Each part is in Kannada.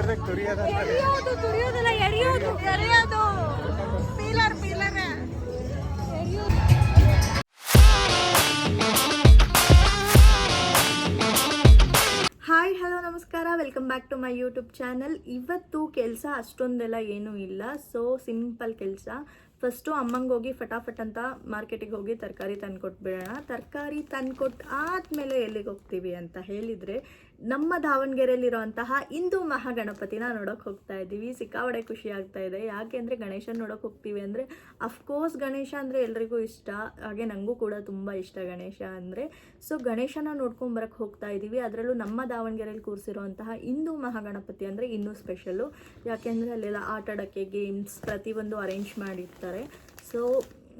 ಕನ್ನಡದಾಗ ತುರಿಯೋದ ಎರಿಯೋದು ಎರಿಯೋದು ಎರಿಯೋದು. ಪೀಲರ್ ಪೀಲರ್ ಹಾಯ್ ಹಲೋ ನಮಸ್ಕಾರ. Welcome back to my YouTube channel ಇವತ್ತು ಕೆಲಸ ಅಷ್ಟೊಂದೆಲ್ಲ ಏನೂ ಇಲ್ಲ. ಸೊ ಸಿಂಪಲ್ ಕೆಲಸ. ಫಸ್ಟು ಅಮ್ಮಂಗೆ ಹೋಗಿ ಫಟಾಫಟ್ ಅಂತ ಮಾರ್ಕೆಟಿಗೆ ಹೋಗಿ ತರಕಾರಿ ತಂದು ಕೊಟ್ಬಿಡೋಣ ತರಕಾರಿ ತಂದು ಕೊಟ್ಟು ಆದಮೇಲೆ ಎಲ್ಲಿಗೆ ಹೋಗ್ತೀವಿ ಅಂತ ಹೇಳಿದರೆ ನಮ್ಮ ದಾವಣಗೆರೆಯಲ್ಲಿರುವಂತಹ ಹಿಂದೂ ಮಹಾಗಣಪತಿನ ನೋಡೋಕೆ ಹೋಗ್ತಾ ಇದ್ದೀವಿ. ಸಿಕ್ಕಾಪಡೆ ಖುಷಿ ಆಗ್ತಾ ಇದೆ. ಯಾಕೆಂದರೆ ಗಣೇಶನ ನೋಡೋಕೆ ಹೋಗ್ತೀವಿ ಅಂದರೆ ಅಫ್ಕೋರ್ಸ್ ಗಣೇಶ ಅಂದರೆ ಎಲ್ರಿಗೂ ಇಷ್ಟ. ಹಾಗೆ ನನಗೂ ಕೂಡ ತುಂಬ ಇಷ್ಟ ಗಣೇಶ ಅಂದರೆ. ಸೊ ಗಣೇಶನ ನೋಡ್ಕೊಂಡು ಬರೋಕ್ಕೆ ಹೋಗ್ತಾ ಇದ್ದೀವಿ. ಅದರಲ್ಲೂ ನಮ್ಮ ದಾವಣಗೆರೆಯಲ್ಲಿ ಕೂರಿಸಿರುವಂತಹ ಹಿಂದೂ ಮಹಾಗಣಪತಿ ಅಂದರೆ ಇನ್ನೂ ಸ್ಪೆಷಲು ಯಾಕೆಂದರೆ ಅಲ್ಲೆಲ್ಲ ಆಟ ಆಡೋಕ್ಕೆ ಗೇಮ್ಸ್ ಪ್ರತಿಯೊಂದು ಅರೇಂಜ್ ಮಾಡಿರ್ತಾರೆ. ಸೊ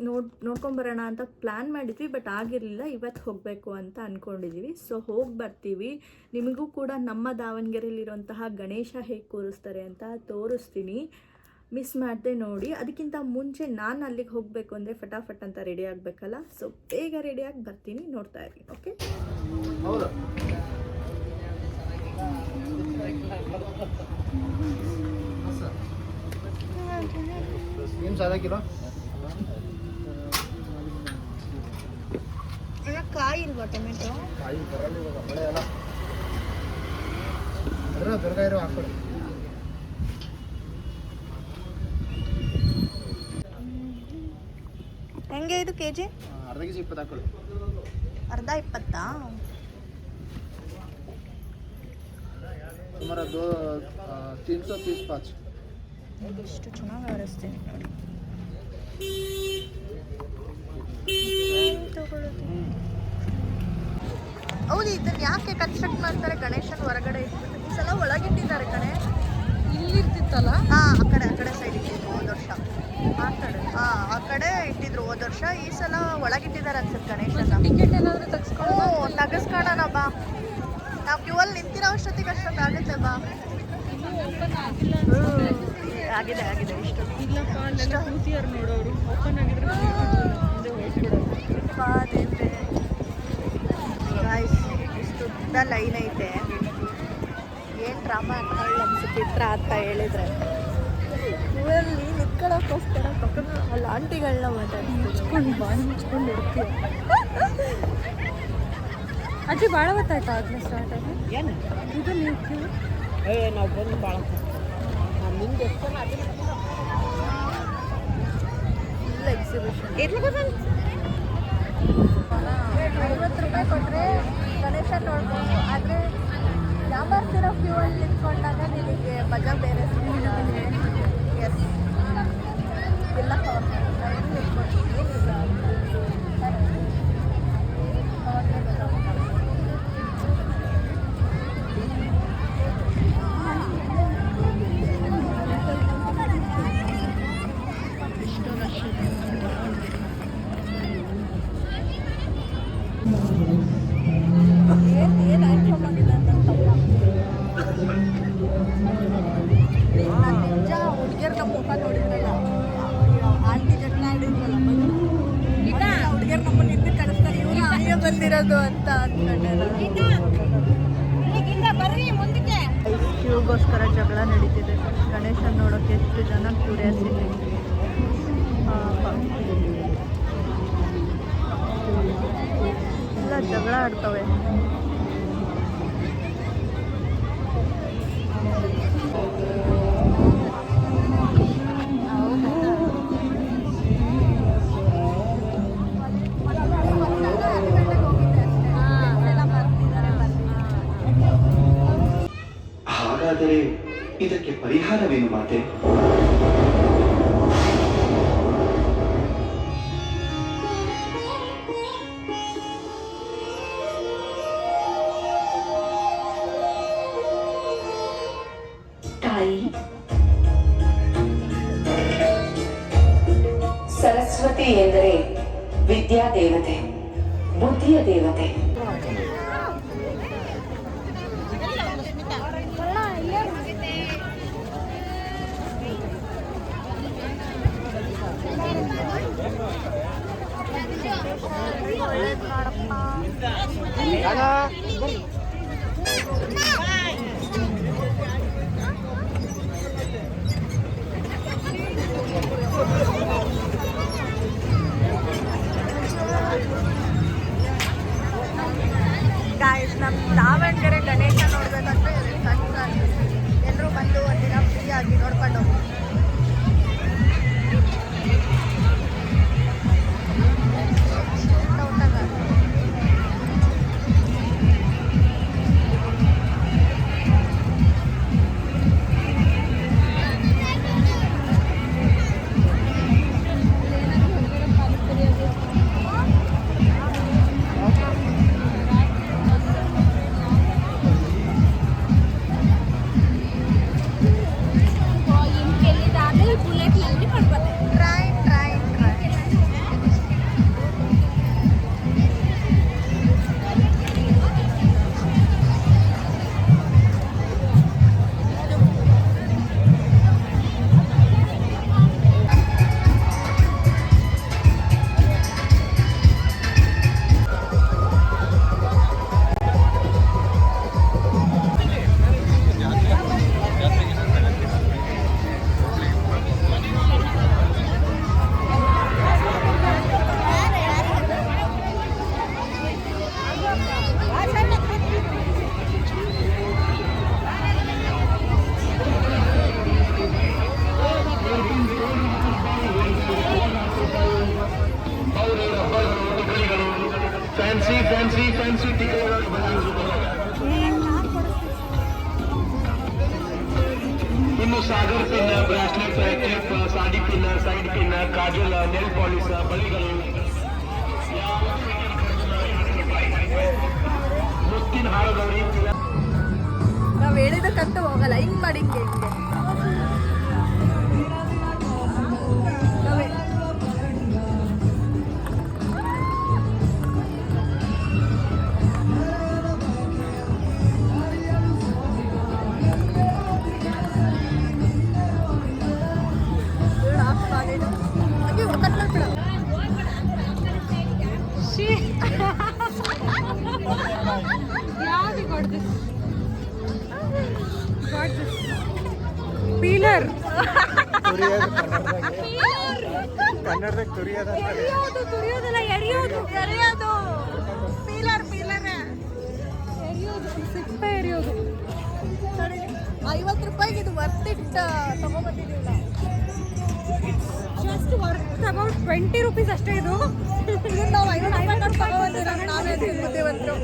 ನೋಡ್ ನೋಡ್ಕೊಂಬರೋಣ ಅಂತ ಪ್ಲ್ಯಾನ್ ಮಾಡಿದ್ವಿ ಬಟ್ ಆಗಿರಲಿಲ್ಲ. ಇವತ್ತು ಹೋಗಬೇಕು ಅಂತ ಅಂದ್ಕೊಂಡಿದ್ದೀವಿ ಸೊ ಹೋಗಿ ಬರ್ತೀವಿ. ನಿಮಗೂ ಕೂಡ ನಮ್ಮ ದಾವಣಗೆರೆಯಲ್ಲಿರುವಂತಹ ಗಣೇಶ ಹೇಗೆ ಕೂರಿಸ್ತಾರೆ ಅಂತ ತೋರಿಸ್ತೀನಿ. ಮಿಸ್ ಮಾಡದೆ ನೋಡಿ. ಅದಕ್ಕಿಂತ ಮುಂಚೆ ನಾನು ಅಲ್ಲಿಗೆ ಹೋಗಬೇಕು ಅಂದರೆ ಫಟಾಫಟ್ ಅಂತ ರೆಡಿ ಆಗಬೇಕಲ್ಲ? ಸೊ ಬೇಗ ರೆಡಿಯಾಗಿ ಬರ್ತೀನಿ. ನೋಡ್ತಾ ಇರಿ ಓಕೆ ಏನು ಸಾದಾ ಅಣ್ಣ ಕಾಯಿ ಇಲ್ವಾ ಟೊಮೆಟೊ? ಕಾಯಿ ಬರಲ್ಲ ಇವಾಗ ಮಳೆ ಅಲ್ಲ. ಹಾಕೊಳ್ಳಿ ಹೆಂಗೆ ಇದು ಕೆ ಜಿ? ಅರ್ಧ ಕೆ ಜಿ ಇಪ್ಪತ್ತು ಹಾಕೊಳ್ಳಿ ಅರ್ಧ ಇಪ್ಪತ್ತಾ? ಸುಮಾರು ದೋ ತೀನ್ ಸೌ ಪಾಚ್. ಎಷ್ಟು ಚೆನ್ನಾಗಿ ಆರಿಸ್ತೀನಿ ನೋಡಿ. ಹೌದು ಇದನ್ನ ಯಾಕೆ ಕನ್ಸ್ಟ್ರಕ್ಟ್ ಮಾಡ್ತಾರೆ? ಗಣೇಶನ್ ಹೊರಗಡೆ ಇಟ್ಬಿಟ್ಟು ಈ ಸಲ ಒಳಗಿಟ್ಟಿದ್ದಾರೆ ಕಣೆ. ಇಲ್ಲಿರ್ತಿತ್ತಲ್ಲ? ಹಾ ಆ ಕಡೆ ಆ ಕಡೆ ಸೈಡ್ ಇಟ್ಟಿದ್ರು ಹೋದ ವರ್ಷ. ಆ ಕಡೆ? ಹಾ ಆ ಕಡೆ ಇಟ್ಟಿದ್ರು ಹೋದ ವರ್ಷ. ಈ ಸಲ ಒಳಗಿಟ್ಟಿದ್ದಾರೆ ಅನ್ಸುತ್ತೆ ಗಣೇಶನ ಟಿಕೆಟ್ ಏನಾದರೂ ತೆಗ್ಸ್ಕೊಂಡು ತೆಗಿಸ್ಕೊಳ್ಳೋಣ ಬಾ. ನಾವು ಕ್ಯೂ ಅಲ್ಲಿ ನಿಂತಿರೋ ಅಷ್ಟೊತ್ತಿಗೆ ಅಷ್ಟೊತ್ತಾಗುತ್ತೆ ಬಾ. ಓಪನ್ ಆಗಿಲ್ಲ ಆಗಿದೆ ಆಗಿದೆ. ಇಷ್ಟು. ಇಲ್ಲಪ್ಪ ಅಲ್ಲೆಲ್ಲ ಕೂತಿಯಾರ ನೋಡೋರು ಓಪನ್ ಆಗಿದ್ರೆ ಮುಂದೆ ಹೋಗ್ಬಿಡೋದು. ದೇವ್ರೆ ಗಾಯ್ಸ್ ಇಷ್ಟು ಉದ್ದ ಲೈನ್ ಐತೆ. ಏನು ಡ್ರಾಮಾ ಅನ್ಕೊಳ್ಳಿ ಚಿತ್ರ ಅಂತ ಹೇಳಿದ್ರೆ. ಊರಲ್ಲಿ ನಿತ್ಕೊಳ್ಳೋಕ್ಕೋಸ್ಕರ ಪಕ್ಕದ ಅಲ್ಲಿ ಆಂಟಿಗಳನ್ನ ಮಾತಾಡ್ತೀನಿ ಮುಚ್ಕೊಂಡು ಬಾಯಿ ಮುಚ್ಕೊಂಡು ಇರ್ತೀವಿ ಅಜ್ಜಿ ಭಾಳ ಹೊತ್ತಾಯ್ತಾ? ಅದನ್ನ ಸ್ಟಾರ್ಟ್ ಆಗಿ? ಏನು? ಇದು ನೀವು ಕ್ಯೂ? ನಾವು ಬಂದು ಭಾಳ ನಿಮ್ಗೆ ಎಷ್ಟು ಇಲ್ಲ ಎಕ್ಸಿಬಿಷನ್ ಐವತ್ತು ರೂಪಾಯಿ ಕೊಟ್ಟರೆ ಗಣೇಶ ನೋಡ್ಬೋದು ಆದರೆ ಯಾಮರ್ತಿರೋ ಕ್ಯೂ ಅಲ್ಲಿ ನಿಂತ್ಕೊಂಡಾಗ ನಿಮಗೆ ಮಜಾ ಬೇರೆ ಎಸ್ ಎಲ್ಲ ಬಂದಿರೋದು ಅಂತ ಅಂದ್ಕೊಂಡೆ ಕ್ಯೂಗೋಸ್ಕರ ಜಗಳ ನಡೀತಿದೆ. ಗಣೇಶನ್ ನೋಡೋಕೆ ಎಷ್ಟು ಜನ ಕ್ಯೂರಿಯಾಸಿಟಿ ಎಲ್ಲ ಜಗಳ ಆಡ್ತವೆ. ಇದಕ್ಕೆ ಪರಿಹಾರವೇನು ಮಾತೆ? ತಾಯಿ ಸರಸ್ವತಿ ಎಂದರೆ ವಿದ್ಯಾ ದೇವತೆ ಬುದ್ಧಿಯ ದೇವತೆ. Ada. ಫ್ಯಾನ್ಸಿ ಫ್ಯಾನ್ಸಿ ಫ್ಯಾನ್ಸಿ ಇನ್ನು ಸಾಗರ್ ಪಿನ್ನ, ಬ್ರಾಸ್ಲೆಟ್ ಸಾದಿ ಸಾಡಿ ಪಿನ್ನ, ಸೈಡ್ ಪಿನ್ನ, ಕಾಜಲ್ ನೆಲ್ ಪಾಲಿಸ್ ಬಳಿಗಳು. ಮುತ್ತಿನ ಹಾಳುಗಳು ನಾವು ಹೇಳಿದಕ್ಕಂತೂ ಹೋಗಲ್ಲ, ಹಿಂಗ್ ಮಾಡಿ ಕನ್ನಡದಾಗ ತುರಿಯೋದು ಎರಿಯೋದು ತುರಿಯೋದಲ್ಲ ಎರಿಯೋದು ಎರಿಯೋದು ಪೀಲರ್ ಪೀಲರ್. ಎರಿಯೋದು ಸಿಪ್ಪೆ ಎರಿಯೋದು ಐವತ್ತು ರೂಪಾಯಿಗೆ ಇದು ವರ್ತ್ ಇಟ್ ತಗೊಂಡ್ಬಂದಿದ್ದೀವಿ ನಾವು. Just worth about twenty rupees ಅಷ್ಟೇ ಇದು. ಇದನ್ನ ನಾವು ಐವತ್ತು ರೂಪಾಯಿ ತಗೊಂಡ್ಬಂದಿದ್ದೀವಿ ನಾವೇ ಬುದ್ಧಿವಂತರು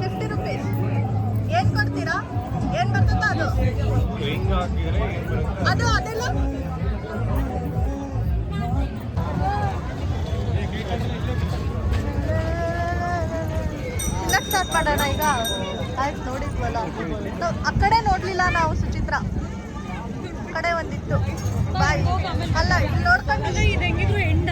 ಫಿಫ್ಟಿ ರುಪೀಸ್ ಏನ್ ಕೊಡ್ತೀರಾ ಏನ್ ಬರ್ತದ ಅದು ಅದು ಅದೆಲ್ಲ ತಿನ್ನಕ್ ಸ್ಟಾರ್ಟ್ ಮಾಡೋಣ ಈಗ ಆಯ್ತು ನೋಡಿದ್ವಲ್ಲ ಆ ಕಡೆ ನೋಡ್ಲಿಲ್ಲ ನಾವು ಸುಚಿತ್ರ ಕಡೆ ಒಂದಿತ್ತು ಬಾಯ್ ಅಲ್ಲ ಇಲ್ಲಿ ನೋಡ್ಕೊಂಡು ಇದು ಹೆಂಗಿದ್ರು ಎಂಡ್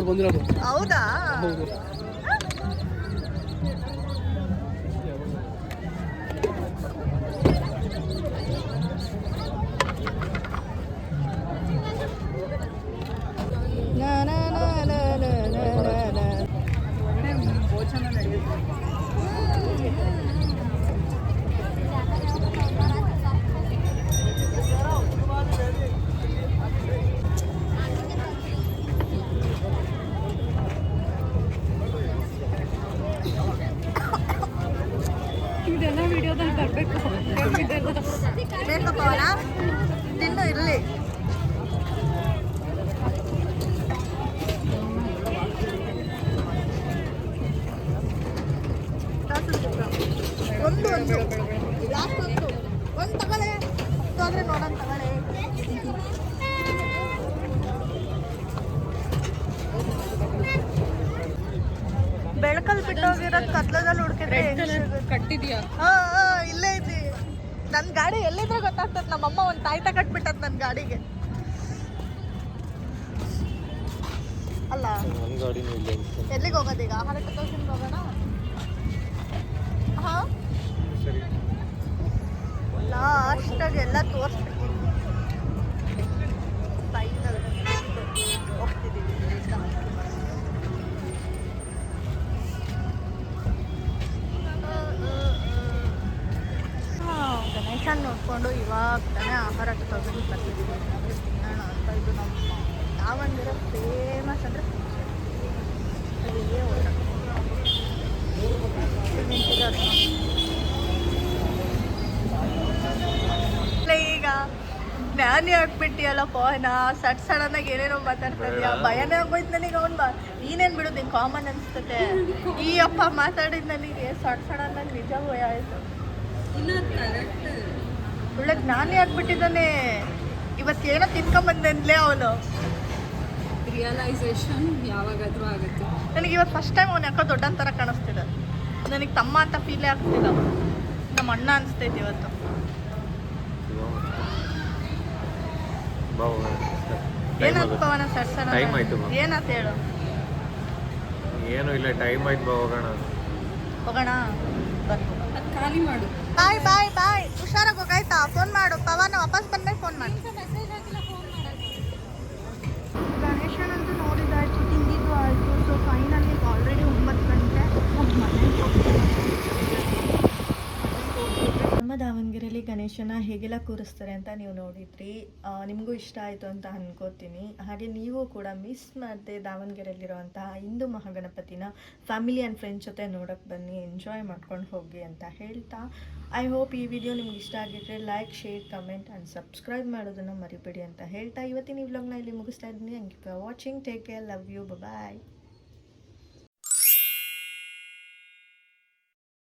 ವಿಡಿಯೋ ನೋಡ್ಬಿಟ್ಟು ಅವ್ರು ಬಂದಿರೋದು ಹೌದಾ ಇದೆಲ್ಲ ವಿಡಿಯೋದಲ್ಲಿ ಬರಬೇಕು ಇದೆಲ್ಲ ಬೇಕು ಪವನ. ತಿನ್ನು ಇರಲಿ ಒಂದು ಒಂದು ಲಾಸ್ಟ್ ಒಂದು ಒಂದು ತಗೊಳ್ಳೆ ಹೋದ್ರೆ ನೋಡೋಣ ತಗೊಳ್ಳೆ ಬೆಳಕಲ್ಲಿ ಬಿಟ್ಟೋಗಿರೋದು ಕತ್ಲದಲ್ಲಿ ಹುಡ್ಕಿದ್ರೆ ಕಟ್ಟಿದ್ಯಾ? ಹಾ ಹಾ, ಇಲ್ಲೇ ಐತಿ ನನ್ನ ಗಾಡಿ ಎಲ್ಲಿದ್ರೆ ಗೊತ್ತಾಗ್ತದ. ನಮ್ಮಮ್ಮ ಒಂದು ತಾಯ್ತ ಕಟ್ಬಿಟ್ಟದ್ ನನ್ನ ಗಾಡಿಗೆ. ಅಲ್ಲ ನನ್ನ ಗಾಡಿನೂ ಇಲ್ಲ ಎಲ್ಲಿಗೆ ಹೋಗೋದೀಗ ಹರಕೆ ತೋರ್ಸ್ಕೊಂಡ್ ಹೋಗೋಣ? ಹಾ? ಸರಿ. ಲಾಸ್ಟಾಗಿ ಎಲ್ಲ ತೋರಿಸ್ಬೇಕು ಆಗ್ಬಿಟ್ಟಿಯಲ್ಲ ಪೋಹನ ಸಡ್ ಸಡನ್ ಆಗಿ ಏನೇನೋ ಮಾತಾಡ್ತಿದ್ಯಾ? ಭಯನೇ ಆಗೋಯ್ತು ನನಗೆ ಅವ್ನು ಬಾ. ನೀನೇನ್ ಬಿಡು ನಿಂಗೆ ಕಾಮನ್ ಅನ್ಸ್ತತೆ? ಈ ಅಪ್ಪ ಮಾತಾಡಿದ್ ನನಗೆ ಸಡ್ ಸಡನ್ ಆಗಿ ನಿಜ ಭಯ ಆಯ್ತು ಒಳ್ಳೆ ಜ್ಞಾನಿ ಆಗ್ಬಿಟ್ಟಿದ್ದಾನೆ. ಏನೋ ತಿನ್ಕೊಂಬಂದನ್ಲೇ ಅವನು. ರಿಯಲೈಸೇಷನ್ ಯಾವಾಗಾದ್ರೂ ಆಗುತ್ತೆ. ನನಗೆ ಇವತ್ತು ಫಸ್ಟ್ ಟೈಮ್ ಅವ್ನು ಯಾಕೋ ದೊಡ್ಡಂತರ ಥರ ಕಾಣಿಸ್ತಿದೆ. ನನಗೆ ತಮ್ಮ ಅಂತ ಫೀಲೇ ಆಗ್ತಿಲ್ಲ. ನಮ್ಮ ಅಣ್ಣ ಅನಿಸ್ತೈತೆ ಇವತ್ತು. ಟೈಮ್ ಆಯ್ತು ಏನಂತ ಹೇಳು? ಏನು ಇಲ್ಲ ಟೈಮ್ ಆಯ್ತು ಬಾ ಹೋಗೋಣ ಹೋಗೋಣ? ಖಾಲಿ ಮಾಡು. ಬಾಯ್ ಬಾಯ್ ಬಾಯ್ ಹುಷಾರಾಗಿ ಹೋಗಾಯ್ತಾ ಫೋನ್ ಮಾಡು. ಪವನ್ ವಾಪಸ್ ಬಂದ್ಮೇಲೆ ಫೋನ್ ಮಾಡಿ. ದಾವಣಗೆರೆಯಲ್ಲಿ ಗಣೇಶನ ಹೇಗೆಲ್ಲ ಕೂರಿಸ್ತಾರೆ ಅಂತ ನೀವು ನೋಡಿದ್ರಿ? ನಿಮಗೂ ಇಷ್ಟ ಆಯಿತು ಅಂತ ಅನ್ಕೋತೀನಿ. ಹಾಗೆ ನೀವು ಕೂಡ ಮಿಸ್ ಮಾಡದೆ ದಾವಣಗೆರೆಯಲ್ಲಿರುವಂತಹ ಹಿಂದೂ ಮಹಾಗಣಪತಿನ ಫ್ಯಾಮಿಲಿ ಆ್ಯಂಡ್ ಫ್ರೆಂಡ್ಸ್ ಜೊತೆ ನೋಡೋಕ್ಕೆ ಬನ್ನಿ ಎಂಜಾಯ್ ಮಾಡ್ಕೊಂಡು ಹೋಗಿ ಅಂತ ಹೇಳ್ತಾ. ಐ ಹೋಪ್ ಈ ವಿಡಿಯೋ ನಿಮ್ಗೆ ಇಷ್ಟ ಆಗಿದ್ರೆ like share comment and subscribe ಮಾಡೋದನ್ನು ಮರಿಬೇಡಿ ಅಂತ ಹೇಳ್ತಾ. ಇವತ್ತಿನ ಈ ವ್ಲಾಗ್ನ ಇಲ್ಲಿ ಮುಗಿಸ್ತಾ ಇದ್ದೀನಿ. ಹಂಗೆ watching take care love you bye